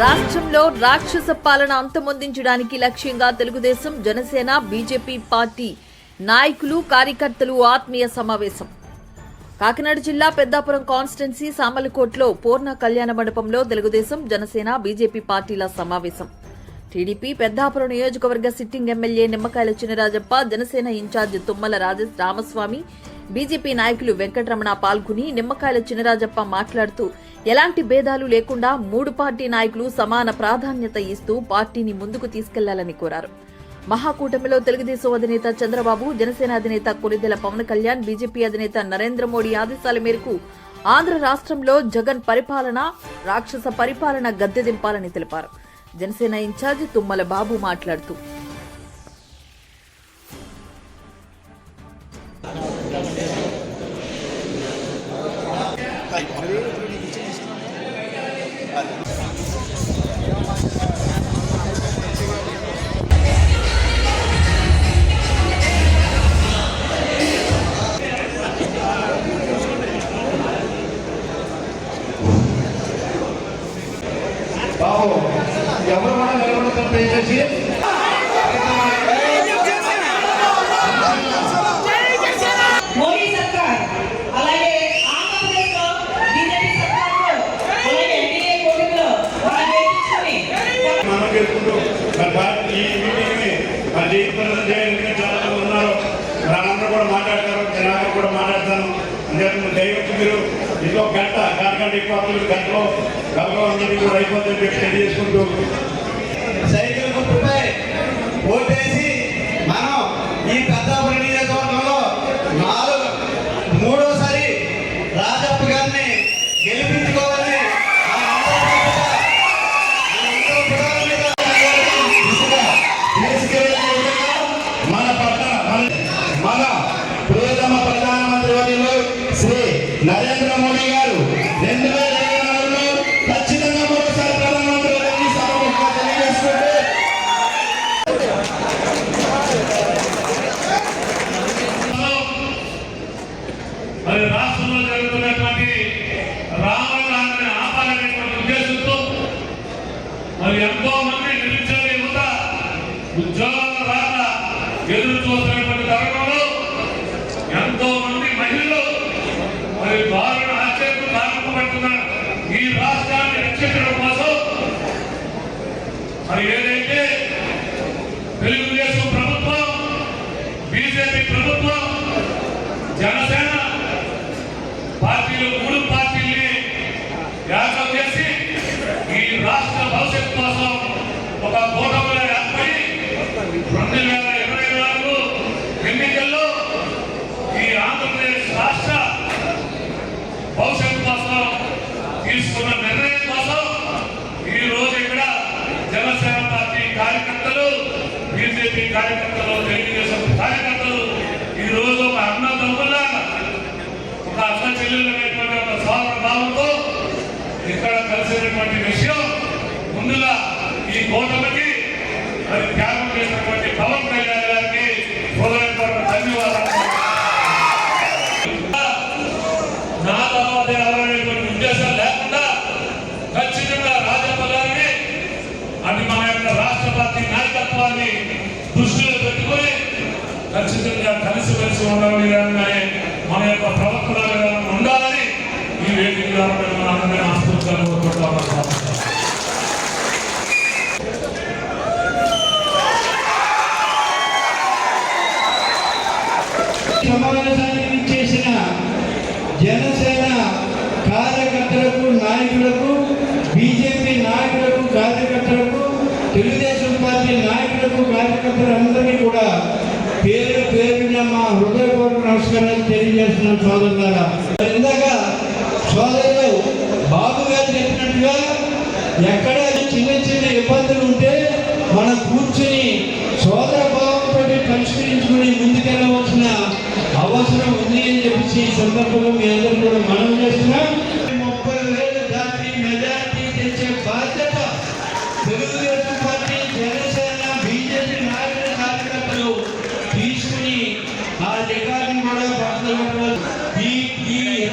రాష్ట్రంలో రాక్షస పాలన అంతమొందించడానికి లక్ష్యంగా తెలుగుదేశం జనసేన బీజేపీ పార్టీ నాయకులు కార్యకర్తలు ఆత్మీయ సమావేశం. కాకినాడ జిల్లా పెద్దాపురం కాన్స్టిట్యున్సీ సామలకోట్లో పూర్ణ కళ్యాణ మండపంలో తెలుగుదేశం జనసేన బీజేపీ పార్టీల సమావేశం. టీడీపీ పెద్దాపురం నియోజకవర్గ sitting MLA Nimmakayala Chinarajappa Janasena in charge Tummala Rajesh Ramaswamy BJP నాయకులు వెంకటరమణ పాల్గొని నిమ్మకాయల చినరాజప్ప మాట్లాడుతూ ఎలాంటి భేదాలు లేకుండా మూడు పార్టీ నాయకులు సమాన ప్రాధాన్యత ఇస్తూ పార్టీని ముందుకు తీసుకెళ్ళాలని కోరారు. మహాకూటమిలో తెలుగుదేశం అధినేత చంద్రబాబు జనసేన అధినేత కొనిదెల పవన్ కళ్యాణ్ బీజేపీ అధినేత నరేంద్ర మోడీ ఆదేశాల మేరకు ఆంధ్ర రాష్ట్రంలో జగన్ పరిపాలన రాక్షస పరిపాలన గద్దె దింపాలని తెలిపారు. జనసేన ఇన్ఛార్జ్ తుమ్మల బాబు మాట్లాడుతూ ఎవరు కూడా నిలబడతారు దయచేసి కూడా మాట్లాడతాను. అంతేకాకుండా దయవచ్చి మీరు ఇంకో గంట గంట ఎక్కువ గంటలో గబగబా అందరినీ కూడా అయిపోతుంది చెప్పి తెలియజేసుకుంటూ. సైకిల్ గుర్తుపై ఓటేసి మనం ఈ పెద్దాపురం నియోజకవర్గంలో నాలుగు మూడోసారి రాజప్ప గారిని గెలిపించుకోవాలని మన పట్టణ మన మన ప్రియతమ ప్రధానమంత్రి వర్యులు శ్రీ నరేంద్ర మోడీ గారు రెండు వేల ఇరవై నాలుగులో ఖచ్చితంగా మరోసారి ప్రధానమంత్రి గారిని సభముఖంగా తెలియజేసుకుంటూ మరి రాష్ట్రంలో జరుగుతున్నటువంటి రావణాన్ని ఆపాలనేటువంటి ఉద్దేశంతో మరి ఎంతో మంది నిరుద్యోగ యువత ఉద్యోగ మరి ఏదైతే తెలుగుదేశం ప్రభుత్వం బీజేపీ ప్రభుత్వం జనసేన పార్టీలు మూడు పార్టీల్ని యాగం చేసి ఈ రాష్ట్ర భవిష్యత్తు కోసం ఒక కూటమిలో ఏర్పడి రెండు వేల ఇరవై నాలుగు ఎన్నికల్లో ఈ ఆంధ్రప్రదేశ్ రాష్ట్ర భవిష్యత్తు కోసం తీసుకున్న నిర్ణయం కోసం ఈ రోజు ఇక్కడ జనసేన పార్టీ కార్యకర్తలు బీజేపీ కార్యకర్తలు తెలుగుదేశం కార్యకర్తలు ఈరోజు ఒక అన్న అన్నదమ్ములాగా ఒక అన్న చెల్లెలు అనేటువంటి ఒక సోదర భావంతో ఇక్కడ కలిసినటువంటి విషయం ముందుగా ఈ కూటమికి మరి త్యాగం చేసినటువంటి పవన్ కళ్యాణ్ గారికి హృదయపూర్వక ధన్యవాదాలు నా తర్వాత ఎవరనేటువంటి ఉద్దేశం లేకుండా ఖచ్చితంగా రాజప్ప గారిని అది మన యొక్క రాష్ట్ర పార్టీ నాయకత్వాన్ని దృష్టిలో పెట్టుకొని ఖచ్చితంగా కలిసిమెలిసి ఉండాలి కానీ మన యొక్క ప్రవర్తన విధానం ఉండాలని ఈ వేదిక ద్వారా మేము సమావేశానికి చేసిన జనసేన కార్యకర్తలకు నాయకులకు బీజేపీ నాయకులకు కార్యకర్తలకు తెలుగుదేశం పార్టీ నాయకులకు కార్యకర్తలందరినీ కూడా పేరు పేరున మా హృదయపూర్వక నమస్కారాలు తెలియజేస్తున్నాం సోదరులారా. ఇందాక సోదరులు బాబు గారు చెప్పినట్టుగా ఎక్కడ చిన్న చిన్న ఇబ్బందులు ఉంటే మనం కూర్చుని సోదర భావంతో పరిష్కరించుకుని ముందుకెళ్ళవలసిన అవసరం ఉంది అని చెప్పేసి ఈ సందర్భంలో మీ అందరూ కూడా మనం చేస్తున్నాం. ముప్పై వేలు దాటి మెజార్టీ తెచ్చే బాధ్యత తెలుగు